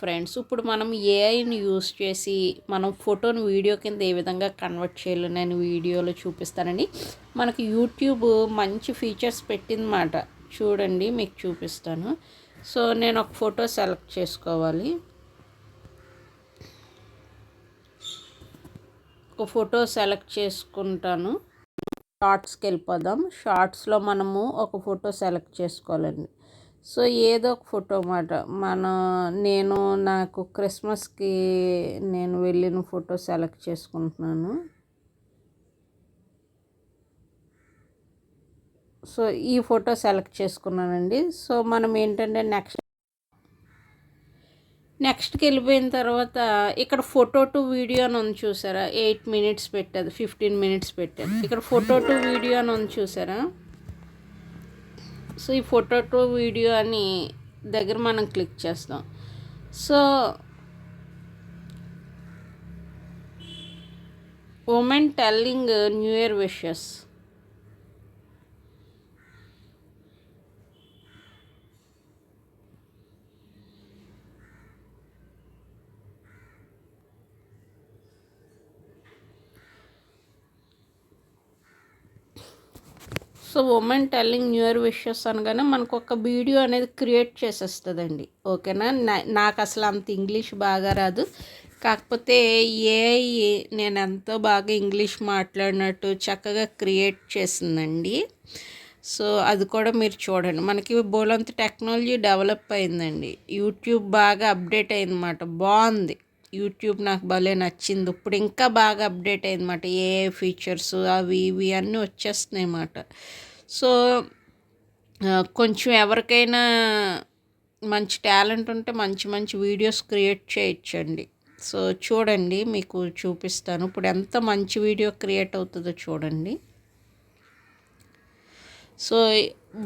Friends ఇప్పుడు మనం ఏఐని యూస్ చేసి మనం ఫోటోని వీడియో కింద ఏ విధంగా కన్వర్ట్ చేయాలో నేను వీడియోలో చూపిస్తానండి మనకి యూట్యూబ్ మంచి ఫీచర్స్ పెట్టిందన్నమాట. చూడండి మీకు చూపిస్తాను. సో నేను ఒక ఫోటో సెలెక్ట్ చేసుకోవాలి. ఒక ఫోటో సెలెక్ట్ చేసుకుంటాను. షార్ట్స్కి వెళ్ళిపోదాం. షార్ట్స్లో మనము ఒక ఫోటో సెలెక్ట్ చేసుకోవాలండి. సో ఏదో ఒక ఫోటో అన్నమాట. మన నేను నాకు క్రిస్మస్కి నేను వెళ్ళిన ఫోటో సెలెక్ట్ చేసుకుంటున్నాను. సో ఈ ఫోటో సెలెక్ట్ చేసుకున్నానండి. సో మనం ఏంటంటే నెక్స్ట్ నెక్స్ట్కి వెళ్ళిపోయిన తర్వాత ఇక్కడ ఫోటో టు వీడియో అని ఉంది చూసారా? ఎయిట్ మినిట్స్ పెట్టారు ఫిఫ్టీన్ మినిట్స్ పెట్టారు ఇక్కడ ఫోటో టు వీడియో అని ఉంది చూసారా? సో ఈ ఫోటో టు వీడియో అని దగ్గర మనం క్లిక్ చేస్తాం. So women telling new year wishes. So women telling new year wishes అనగానే మనకు ఒక వీడియో అనేది క్రియేట్ చేసేస్తుందండి. ఓకేనా? నాకు అసలు అంత ఇంగ్లీష్ బాగా రాదు. కాకపోతే ఏఐ నేను ఎంతో బాగా ఇంగ్లీష్ మాట్లాడినట్టు చక్కగా క్రియేట్ చేసిందండి. సో అది కూడా మీరు చూడండి. మనకి బోలంత టెక్నాలజీ డెవలప్ అయిందండి. యూట్యూబ్ బాగా అప్డేట్ అయిందన్నమాట. బాగుంది. యూట్యూబ్ నాకు భలే నచ్చింది. ఇప్పుడు ఇంకా బాగా అప్డేట్ అయిందన్నమాట. ఏ ఫీచర్స్ అవి ఇవి అన్నీ వచ్చేస్తున్నాయి అన్నమాట సో కొంచెం ఎవరికైనా మంచి టాలెంట్ ఉంటే మంచి మంచి వీడియోస్ క్రియేట్ చేయొచ్చండి. సో చూడండి మీకు చూపిస్తాను. ఇప్పుడు ఎంత మంచి వీడియో క్రియేట్ అవుతుందో చూడండి. సో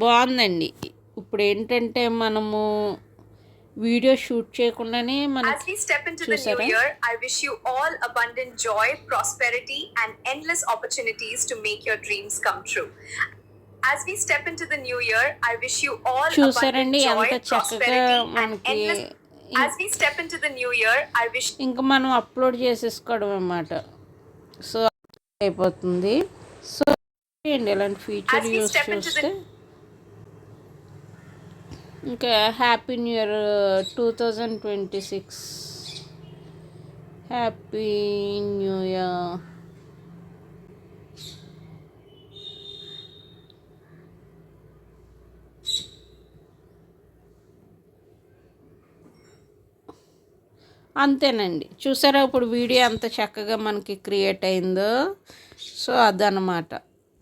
బాగుందండి. ఇప్పుడు ఏంటంటే మనము వీడియో షూట్ చేయకుండానే మన I wish you all abundant joy prosperity and endless opportunities to make your dreams come true as we step in new year I wish you all చూసారండి ఎంత చక్కగా మనకి as we step in to new year I wish ఇంకా మనం upload చేసేసుకోవడం అన్నమాట. So అయిపోతుంది. So అండి ఇలాంటి ఫీచర్ యూస్ చేస్తే. ఇంకా happy new year two thousand twenty six happy new year అంతేనండి. చూసారా ఇప్పుడు వీడియో ఎంత చక్కగా మనకి క్రియేట్ అయిందో? సో అదనమాట